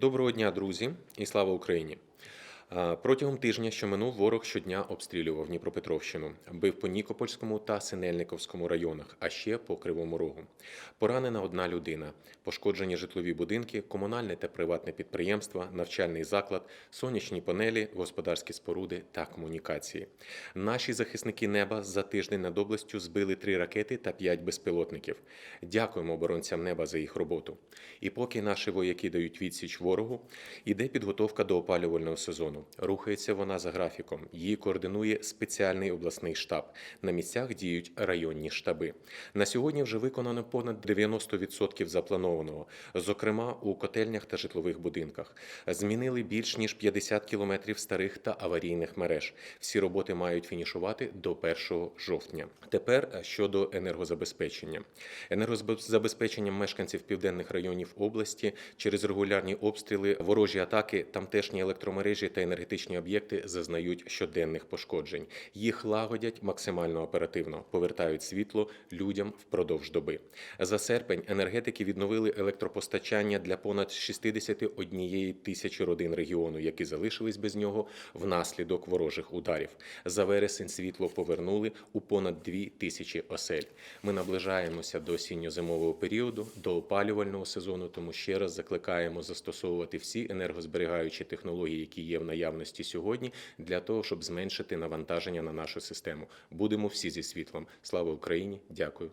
Доброго дня, друзі, і слава Україні! Протягом тижня, що минув, ворог щодня обстрілював Дніпропетровщину, бив по Нікопольському та Синельниковському районах, а ще по Кривому Рогу. Поранена одна людина, пошкоджені житлові будинки, комунальне та приватне підприємства, навчальний заклад, сонячні панелі, господарські споруди та комунікації. Наші захисники неба за тиждень над областю збили три ракети та п'ять безпілотників. Дякуємо оборонцям неба за їх роботу. І поки наші вояки дають відсіч ворогу, іде підготовка до опалювального сезону. Рухається вона за графіком. Її координує спеціальний обласний штаб. На місцях діють районні штаби. На сьогодні вже виконано понад 90% запланованого, зокрема у котельнях та житлових будинках. Змінили більш ніж 50 кілометрів старих та аварійних мереж. Всі роботи мають фінішувати до 1 жовтня. Тепер щодо енергозабезпечення. Енергозабезпеченням мешканців південних районів області через регулярні обстріли, ворожі атаки, тамтешні електромережі та енергетичні об'єкти зазнають щоденних пошкоджень. Їх лагодять максимально оперативно, повертають світло людям впродовж доби. За серпень енергетики відновили електропостачання для понад 61 тисячі родин регіону, які залишились без нього внаслідок ворожих ударів. За вересень світло повернули у понад 2 тисячі осель. Ми наближаємося до осінньо-зимового періоду, до опалювального сезону, тому ще раз закликаємо застосовувати всі енергозберігаючі технології, які є в наявності сьогодні, для того, щоб зменшити навантаження на нашу систему. Будемо всі зі світлом. Слава Україні! Дякую.